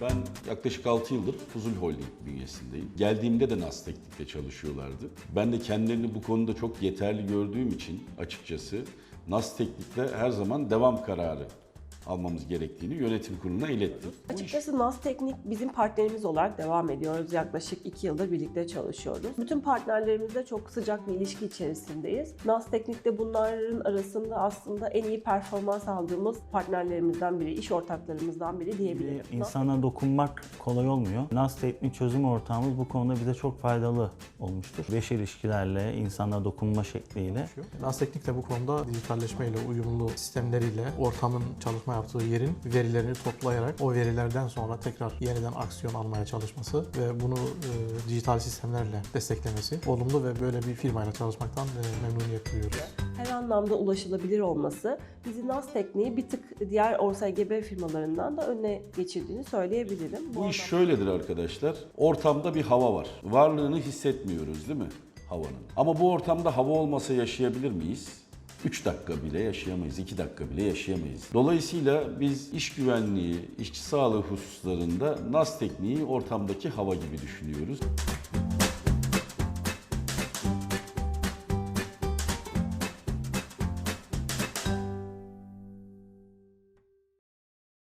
Ben yaklaşık 6 yıldır Fuzul Holding bünyesindeyim. Geldiğimde de NAS Teknik'te çalışıyorlardı. Ben de kendilerini bu konuda çok yeterli gördüğüm için açıkçası NAS Teknik'te her zaman devam kararı almamız gerektiğini yönetim kuruluna ilettim. Bu iş- Açıkçası NAS Teknik bizim partnerimiz olarak devam ediyoruz. Yaklaşık iki yıldır birlikte çalışıyoruz. Bütün partnerlerimizle çok sıcak bir ilişki içerisindeyiz. NAS Teknik'te bunların arasında aslında en iyi performans aldığımız partnerlerimizden biri, iş ortaklarımızdan biri diyebilirim. İnsana dokunmak kolay olmuyor. NAS teknik çözüm ortağımız bu konuda bize çok faydalı olmuştur. Beş ilişkilerle, insana dokunma şekliyle Nas Teknik de bu konuda dijitalleşmeyle, uyumlu sistemleriyle ortamın çalışma yaptığı yerin verilerini toplayarak o verilerden sonra tekrar yeniden aksiyon almaya çalışması ve bunu e, dijital sistemlerle desteklemesi olumlu ve böyle bir firmayla çalışmaktan e, memnuniyet duyuyoruz. Her anlamda ulaşılabilir olması bizi NAS Tekniği bir tık diğer ORSGB firmalarından da önüne geçirdiğini söyleyebilirim. Bu iş şöyledir arkadaşlar. Ortamda bir hava var. Varlığını hissetmiyoruz değil mi havanın? Ama bu ortamda hava olmasa yaşayabilir miyiz? 3 dakika bile yaşayamayız, 2 dakika bile yaşayamayız. Dolayısıyla biz iş güvenliği, işçi sağlığı hususlarında NAS tekniği ortamdaki hava gibi düşünüyoruz.